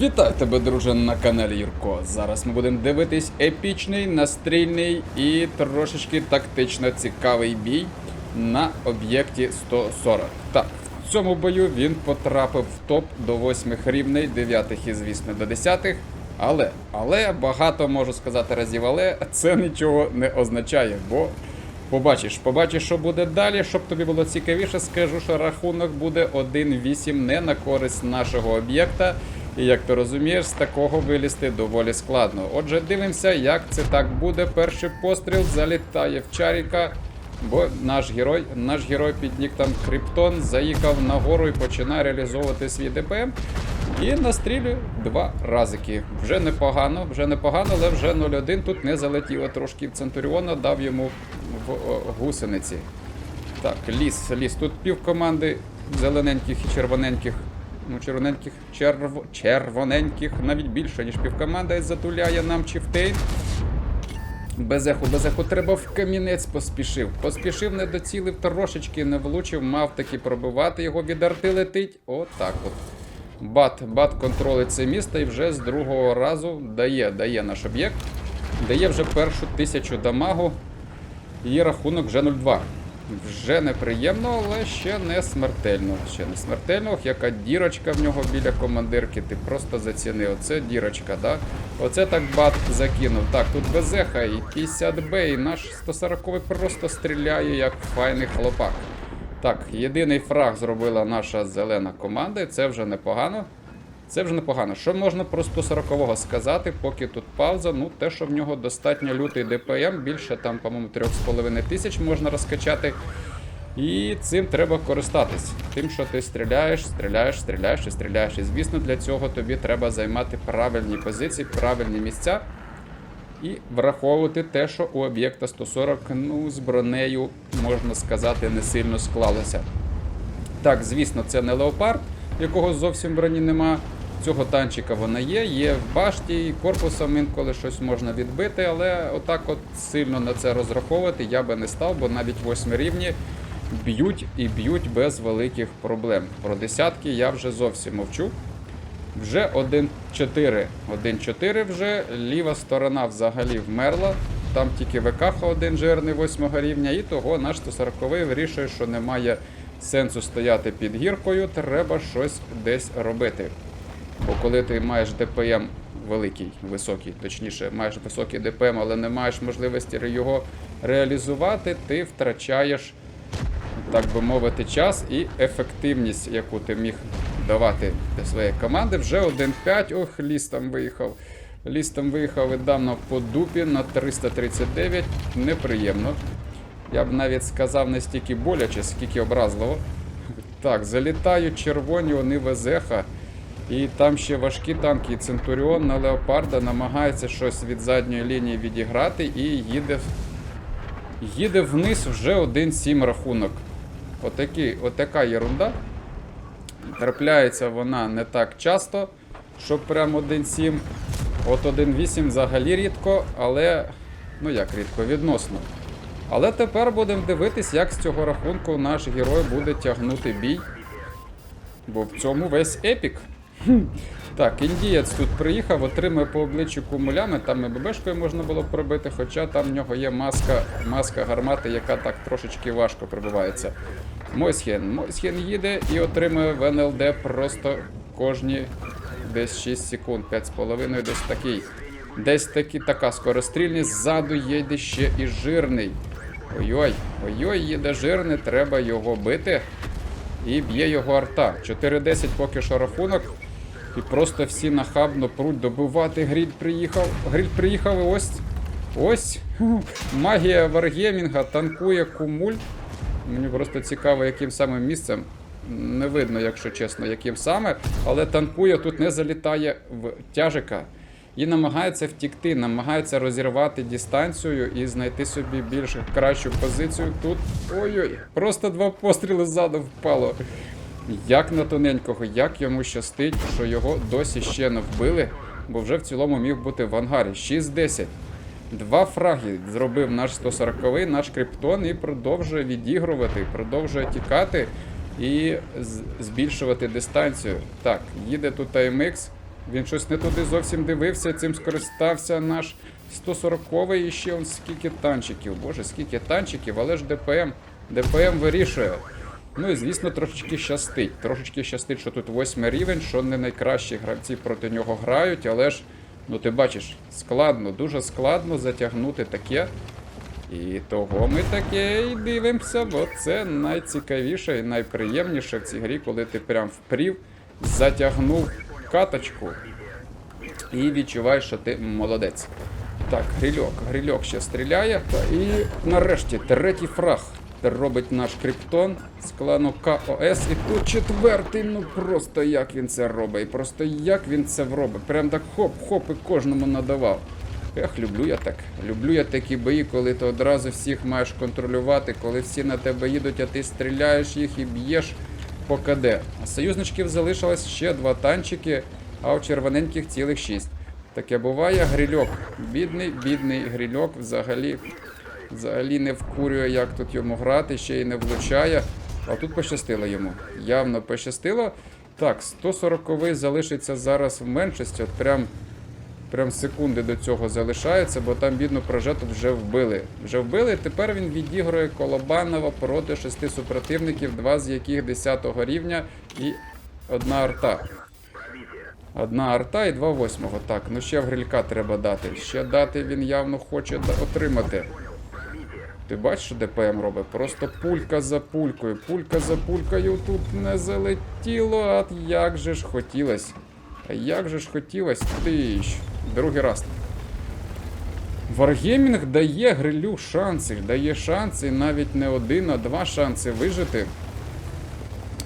Вітаю тебе, друже, на каналі Юрко. Зараз ми будемо дивитись епічний, настрільний і трошечки тактично цікавий бій на об'єкті 140. Так, в цьому бою він потрапив в топ до 8 рівней, 9 і, звісно, до 10. Але, але багато можу сказати разів, але це нічого не означає, бо Побачиш, побачиш, що буде далі. Щоб тобі було цікавіше, скажу, що рахунок буде 1-8 не на користь нашого об'єкта. І як ти розумієш, з такого вилізти доволі складно. Отже, дивимося, як це так буде. Перший постріл залітає в Чаріка. Бо наш герой, наш герой під ніктом Криптон заїхав нагору і починає реалізовувати свій ДПМ. І настрілює два разики. Вже непогано, вже непогано, але вже 0-1 тут не залетіло трошки в Центуріона, дав йому в гусениці. Так, ліс, ліс. Тут пів команди зелененьких і червоненьких. Ну, червоненьких, черв... червоненьких, навіть більше, ніж півкоманда, і затуляє нам Чіфтейн. Безеху, безеху, треба в камінець поспішив. Поспішив, не доцілив, трошечки не влучив, мав таки пробивати його, від арти летить. Отак от. Бат, бат контролить це місто і вже з другого разу дає, дає наш об'єкт. Дає вже першу тисячу дамагу. І рахунок вже 0-2. Вже неприємно, але ще не смертельно. Ще не смертельно. Ох, яка дірочка в нього біля командирки. Ти просто зацінив. Оце дірочка, да? Оце так бат закинув. Так, тут безеха і 50Б, і наш 140 просто стріляє, як файний хлопак. Так, єдиний фраг зробила наша зелена команда, і це вже непогано. Це вже непогано. Що можна про 140-го сказати, поки тут пауза? Ну, те, що в нього достатньо лютий ДПМ, більше там, по-моєму, 3,5 тисяч можна розкачати. І цим треба користатись. Тим, що ти стріляєш, стріляєш, стріляєш і стріляєш. І звісно, для цього тобі треба займати правильні позиції, правильні місця. І враховувати те, що у об'єкта 140 ну, з бронею, можна сказати, не сильно склалося. Так, звісно, це не леопард, якого зовсім броні нема. Цього танчика вона є, є в башті, корпусом інколи щось можна відбити, але отак от сильно на це розраховувати я би не став, бо навіть восьми рівні б'ють і б'ють без великих проблем. Про десятки я вже зовсім мовчу. Вже 1-4. 1-4 вже. Ліва сторона взагалі вмерла. Там тільки ВКХ один жирний 8 рівня, і того наш 140 вирішує, що немає сенсу стояти під гіркою, треба щось десь робити. Бо коли ти маєш ДПМ великий, високий, точніше, маєш високий ДПМ, але не маєш можливості його реалізувати, ти втрачаєш так би мовити, час і ефективність, яку ти міг давати для своєї команди. Вже 1-5. Ох, ліс там виїхав. Ліс там виїхав нам по дупі на 339. Неприємно. Я б навіть сказав не стільки боляче, скільки образливо. Так, залітають червоні, вони везеха. І там ще важкі танки. І Центуріон на Леопарда намагається щось від задньої лінії відіграти і їде Їде вниз вже 1-7 рахунок. Отакі, отака єрунда. Трапляється вона не так часто, щоб прям 1-7. От 1-8 взагалі рідко, але. Ну як рідко, відносно. Але тепер будемо дивитись, як з цього рахунку наш герой буде тягнути бій. Бо в цьому весь епік. Так, індієць тут приїхав, отримує по обличчю кумулями, там і ББшкою можна було пробити, хоча там в нього є маска, маска гармати, яка так трошечки важко прибувається. Мойсхен. Мойсхен їде і отримує в НЛД просто кожні десь 6 секунд, 5,5 десь такий. Десь такі, така скорострільність, ззаду їде ще і жирний. Ой-ой, ой-ой, їде жирний, треба його бити. І б'є його арта. 4-10 поки що рахунок. І просто всі нахабно пруть добивати. Гріль приїхав. Гріль приїхав і ось. Ось. Магія Варгемінга танкує кумуль. Мені просто цікаво, яким саме місцем. Не видно, якщо чесно, яким саме. Але танкує тут не залітає в тяжика. І намагається втікти, намагається розірвати дистанцію і знайти собі більш кращу позицію. Тут. Ой-ой, просто два постріли ззаду впало. Як на тоненького, як йому щастить, що його досі ще не вбили, бо вже в цілому міг бути в ангарі. 6-10. Два фраги зробив наш 140-й, наш криптон, і продовжує відігрувати, продовжує тікати і збільшувати дистанцію. Так, їде тут AMX. Він щось не туди зовсім дивився, цим скористався наш 140-й і ще он скільки танчиків. Боже, скільки танчиків, але ж ДПМ. ДПМ вирішує. Ну і звісно, трошечки щастить. Трошечки щастить, що тут восьмий рівень, що не найкращі гравці проти нього грають, але ж, ну ти бачиш, складно, дуже складно затягнути таке. І того ми таке і дивимося, бо це найцікавіше і найприємніше в цій грі, коли ти прям впрів, затягнув каточку і відчуваєш, що ти молодець. Так, грильок, грильок ще стріляє. Та, і нарешті третій фраг робить наш криптон з клану КОС. І тут четвертий, ну просто як він це робить. Просто як він це робить. Прям так хоп-хоп і кожному надавав. Ех, люблю я так. Люблю я такі бої, коли ти одразу всіх маєш контролювати, коли всі на тебе їдуть, а ти стріляєш їх і б'єш по КД. А союзничків залишилось ще два танчики, а у червоненьких цілих шість. Таке буває, грильок. Бідний, бідний грильок взагалі, взагалі не вкурює, як тут йому грати, ще й не влучає. А тут пощастило йому. Явно пощастило. Так, 140 залишиться зараз в меншості. От прям Прям секунди до цього залишаються, бо там, бідно, прожету вже вбили. Вже вбили. Тепер він відігрує Колобанова проти шести супротивників, два з яких 10-го рівня і одна арта. Одна арта і два восьмого. Так, ну ще в грилька треба дати. Ще дати він явно хоче отримати. Ти бачиш, що ДПМ робить? Просто пулька за пулькою. Пулька за пулькою тут не залетіло, а як же ж хотілось. А як же ж хотілось ти ж. Другий раз. Wargaming дає грилю шанси, дає шанси, навіть не один, а два шанси вижити.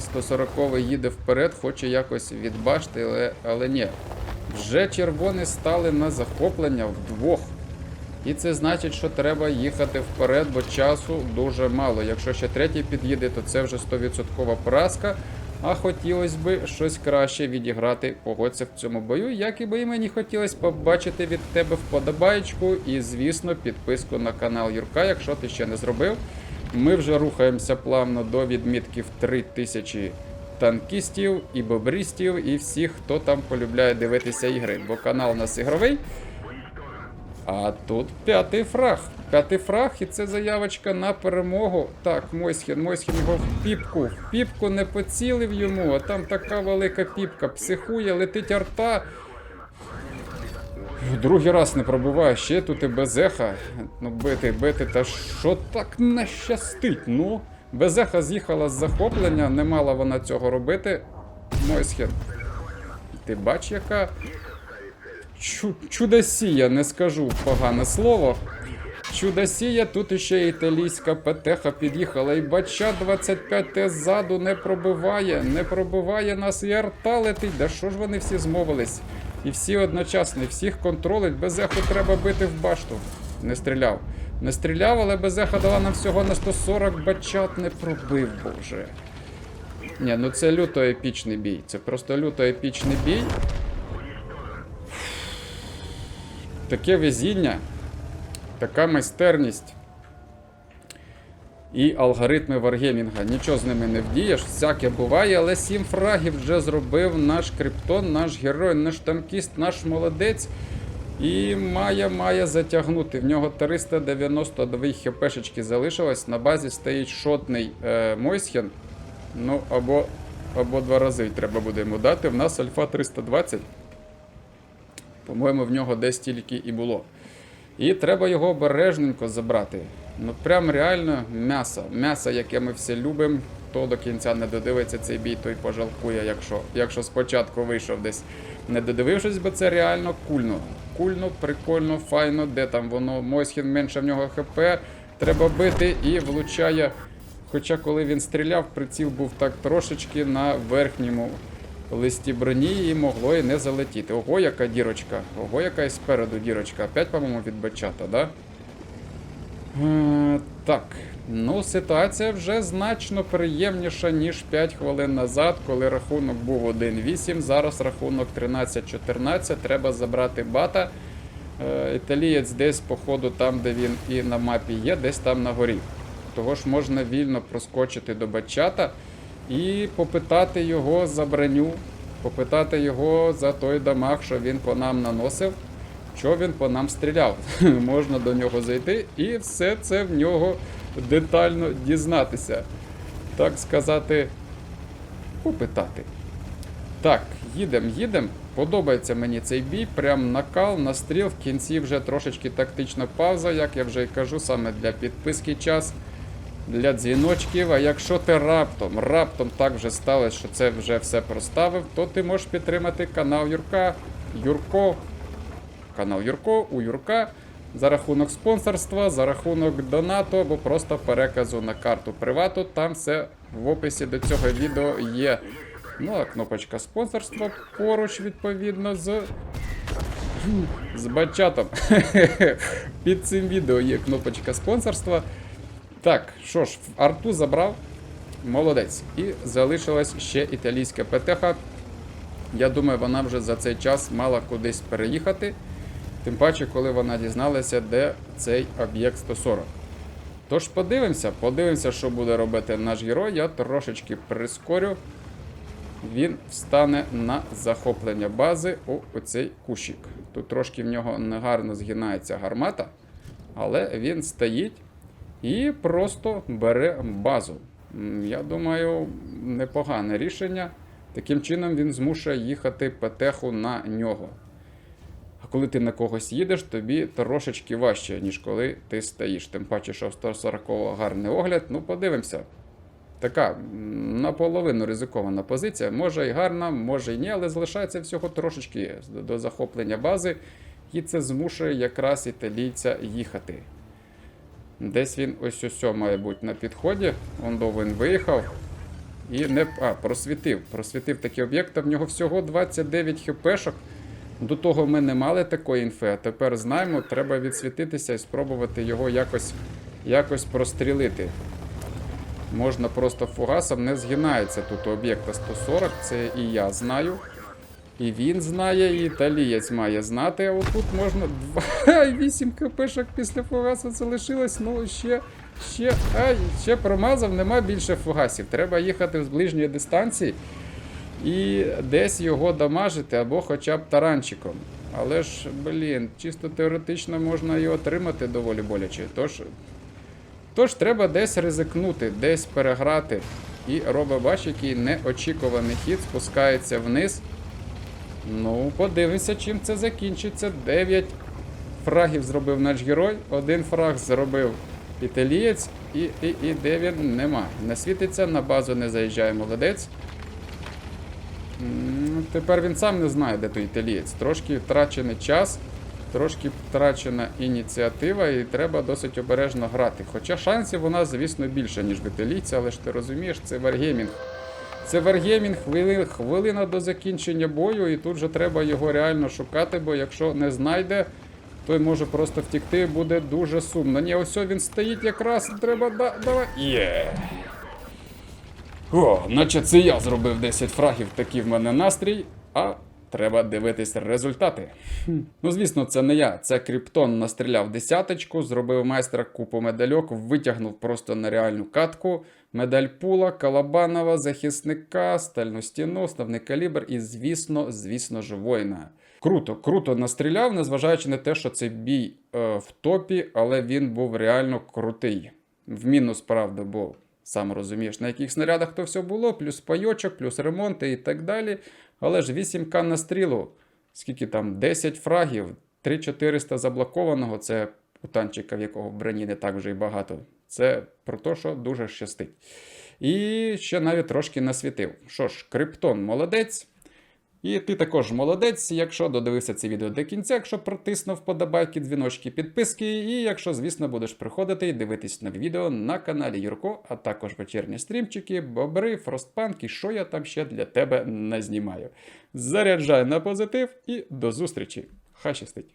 140 їде вперед, хоче якось відбачити, але, але ні. Вже червоні стали на захоплення вдвох. І це значить, що треба їхати вперед, бо часу дуже мало. Якщо ще третій під'їде, то це вже 100% поразка. А хотілося б щось краще відіграти, погодься в цьому бою. Як і би мені хотілося побачити від тебе вподобаєчку і, звісно, підписку на канал Юрка, якщо ти ще не зробив. Ми вже рухаємося плавно до відмітків 3000 танкістів і бобрістів, і всіх, хто там полюбляє дивитися ігри. Бо канал у нас ігровий. А тут п'ятий фраг. П'ятий фраг, і це заявочка на перемогу. Так, Мойсхін, Мойсхін його в піпку. В піпку не поцілив йому, а там така велика піпка. Психує, летить арта. Другий раз не пробиває, ще тут і без еха. Ну, бити, бити, та що так не щастить? Ну, без еха з'їхала з захоплення, не мала вона цього робити. Мойсхін. Ти бач, яка Чу- чудосія, не скажу погане слово. Чудосія, тут іще італійська ПТХ під'їхала. І бача 25Т ззаду не пробиває, не пробиває нас і арта летить. Да що ж вони всі змовились? І всі одночасно, і всіх контролить. Без еху треба бити в башту. Не стріляв. Не стріляв, але без еха дала нам всього на 140 бачат не пробив, боже. Ні, ну це люто епічний бій. Це просто люто епічний бій. Таке везіння, така майстерність і алгоритми варгемінга. Нічого з ними не вдієш, всяке буває, але сім фрагів вже зробив наш криптон, наш герой, наш танкіст, наш молодець. І має має затягнути. В нього 392 хпшечки залишилось. На базі стоїть шотний е, Мойсхен. Ну, або, або два рази треба буде йому дати. В нас альфа 320. По-моєму, в нього десь тільки і було. І треба його обережненько забрати. Ну прям реально м'ясо. М'ясо, яке ми всі любимо. Хто до кінця не додивиться цей бій, той пожалкує, якщо, якщо спочатку вийшов десь не додивившись, бо це реально кульно. Кульно, прикольно, файно, де там воно Мойсхін менше в нього ХП. Треба бити і влучає. Хоча коли він стріляв, приціл був так трошечки на верхньому листі броні і могло і не залетіти. Ого, яка дірочка. Ого, яка і спереду дірочка. Опять, по-моєму, від бачата, да? Е, так. Ну, ситуація вже значно приємніша, ніж 5 хвилин назад, коли рахунок був 1-8. Зараз рахунок 13-14. Треба забрати бата. Е, італієць десь, походу, там, де він і на мапі є, десь там на горі. Того ж можна вільно проскочити до бачата і попитати його за броню. попитати його за той дамаг, що він по нам наносив, що він по нам стріляв. Можна до нього зайти і все це в нього детально дізнатися. Так сказати, попитати. Так, їдемо, їдемо. Подобається мені цей бій. Прям накал, настріл. В кінці вже трошечки тактична пауза, як я вже і кажу, саме для підписки час, для дзвіночків. А якщо ти раптом, раптом так вже сталося, що це вже все проставив, то ти можеш підтримати канал Юрка. Юрко. Канал Юрко у Юрка. За рахунок спонсорства, за рахунок донату або просто переказу на карту привату. Там все в описі до цього відео є. Ну, а кнопочка спонсорства поруч, відповідно, з. З бачатом. Під цим відео є кнопочка спонсорства. Так, що ж, арту забрав. Молодець. І залишилась ще італійська ПТХ. Я думаю, вона вже за цей час мала кудись переїхати. Тим паче, коли вона дізналася, де цей об'єкт 140. Тож подивимося, подивимося, що буде робити наш герой. Я трошечки прискорю. Він встане на захоплення бази у оцей кущик. Тут трошки в нього негарно згинається гармата, але він стоїть і просто бере базу. Я думаю, непогане рішення. Таким чином він змушує їхати петеху на нього. А коли ти на когось їдеш, тобі трошечки важче, ніж коли ти стоїш. Тим паче, що в 140 гарний огляд. Ну, подивимося. Така наполовину ризикована позиція. Може і гарна, може і ні, але залишається всього трошечки до, захоплення бази. І це змушує якраз італійця їхати. Десь він ось ось має бути на підході. Он він виїхав. І не. А, просвітив. Просвітив такі об'єкти. В нього всього 29 хпшок. До того ми не мали такої інфи, а тепер знаємо, треба відсвітитися і спробувати його якось, якось прострілити. Можна просто фугасом, не згинається тут об'єкта 140, це і я знаю. І він знає, і італієць має знати. А отут можна 8 кпшок після фугаса залишилось. Ну, ще, ще, ай, ще промазав, нема більше фугасів. Треба їхати з ближньої дистанції і десь його дамажити або хоча б таранчиком. Але ж, блін, чисто теоретично можна і отримати доволі боляче. Тож, тож треба десь ризикнути, десь переграти. І робить, бач, який неочікуваний хід спускається вниз. Ну, подивимося, чим це закінчиться. 9 фрагів зробив наш герой, один фраг зробив італієць, і, і, і де він нема. Не світиться, на базу не заїжджає молодець. Тепер він сам не знає, де той італієць. Трошки втрачений час, трошки втрачена ініціатива, і треба досить обережно грати. Хоча шансів у нас, звісно, більше, ніж в італійця, але ж ти розумієш, це варгеймінг. Це варгеймінг, хвили- хвилина до закінчення бою, і тут же треба його реально шукати, бо якщо не знайде, той може просто втікти, буде дуже сумно. Ні, ось він стоїть якраз, треба да, давай. Є. О, наче це я зробив 10 фрагів, такий в мене настрій, а треба дивитись результати. Ну, звісно, це не я. Це Кріптон настріляв десяточку, зробив майстра купу медальок, витягнув просто на реальну катку. Медаль пула, Калабанова, захисника, стальну стіну, основний калібр і, звісно, звісно ж, воїна. Круто, круто настріляв, незважаючи на те, що цей бій е, в топі, але він був реально крутий. В мінус, правда, бо сам розумієш, на яких снарядах то все було, плюс пайочок, плюс ремонти і так далі. Але ж 8К настрілу, скільки там, 10 фрагів, 3400 заблокованого, це у танчика, в якого броні не так вже і багато. Це про те, що дуже щастить. І ще навіть трошки насвітив. Що ж, Криптон молодець. І ти також молодець, якщо додивився це відео до кінця, якщо протиснув подобайки, дзвіночки, підписки, і якщо, звісно, будеш приходити і дивитись нові відео на каналі Юрко, а також вечірні стрімчики, бобри, фростпанки, що я там ще для тебе не знімаю. Заряджай на позитив і до зустрічі! Хай щастить!